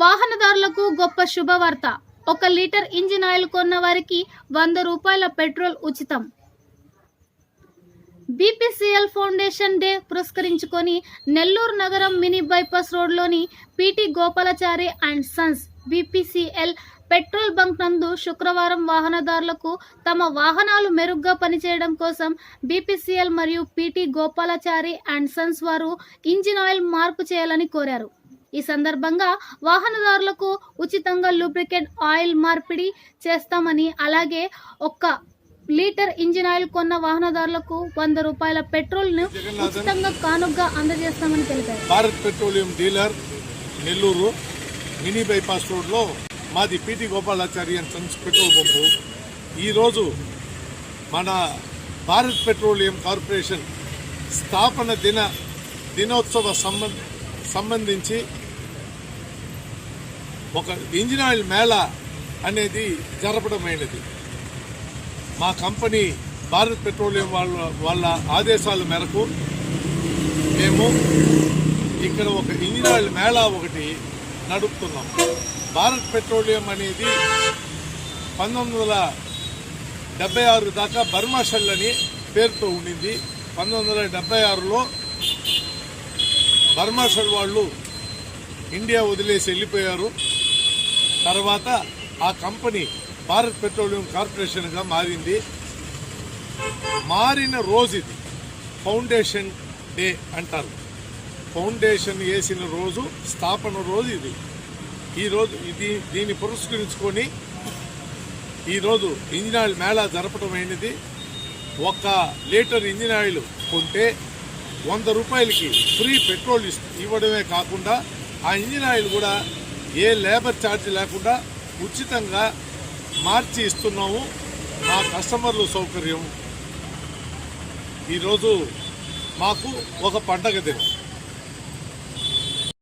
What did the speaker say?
వాహనదారులకు గొప్ప శుభవార్త. ఒక లీటర్ ఇంజిన్ ఆయిల్ కొన్న వారికి వంద రూపాయల పెట్రోల్ ఉచితం. బీపీసీఎల్ ఫౌండేషన్ డే పురస్కరించుకొని నెల్లూరు నగరం మినీ బైపాస్ రోడ్లోని PT Gopalachari and sons BPCL petrol bunk నందు శుక్రవారం వాహనదారులకు తమ వాహనాలు మెరుగ్గా పనిచేయడం కోసం బీపీసీఎల్ మరియు పిటి గోపాలాచారి అండ్ సన్స్ వారు ఇంజిన్ ఆయిల్ మార్పు చేయాలని కోరారు. ఈ సందర్భంగా వాహనదారులకు ఉచితంగా లూబ్రికెంట్ ఆయిల్ మార్పిడి చేస్తామని అలాగే ఒక్క లీటర్ ఇంజిన్ ఆయిల్ కొన్న వాహనదారులకు వంద రూపాయల పెట్రోల్ను ఉచితంగా కానుగ్గా అందజేస్తామని తెలిపారు. Bharat petroleum dealer Nellore mini bypass రోడ్లో మాది PT Gopalachari and sons petrol pump ఈరోజు మన భారత్ పెట్రోలియం కార్పొరేషన్ స్థాపన దిన దినోత్సవ సంబంధ సంబంధించి ఒక ఇంజిన్ ఆయిల్ మేళా అనేది జరపడమైనది మా కంపెనీ భారత్ పెట్రోలియం వాళ్ళ వాళ్ళ ఆదేశాల మేరకు మేము ఇక్కడ ఒక ఇంజిన్ ఆయిల్ మేళా ఒకటి నడుపుతున్నాం. భారత్ పెట్రోలియం అనేది పంతొమ్మిది వందల డెబ్బై ఆరు దాకా బర్మా షెల్ అని పేరుతో ఉండింది. పంతొమ్మిది వందల డెబ్బై ఆరులో బర్మా షెల్ వాళ్ళు ఇండియా వదిలేసి వెళ్ళిపోయారు. తర్వాత ఆ కంపెనీ భారత్ పెట్రోలియం కార్పొరేషన్గా మారింది. మారిన రోజు ఇది. ఫౌండేషన్ డే అంటారు. ఫౌండేషన్ వేసిన రోజు స్థాపన రోజు ఇది. ఈరోజు ఇది దీన్ని పురస్కరించుకొని ఈరోజు ఇంజిన్ ఆయిల్ మేళా జరపడమైనది ఒక లీటర్ ఇంజిన్ ఆయిల్ కొంటే వంద రూపాయలకి ఫ్రీ పెట్రోల్ ఇవ్వడమే కాకుండా ఆ ఇంజిన్ ఆయిల్ కూడా ఏ లేబర్ ఛార్జ్ లేకుండా ఉచితంగా మార్చి ఇస్తున్నాము. మా కస్టమర్ల సౌకర్యం. ఈరోజు మాకు ఒక పండగ దినం.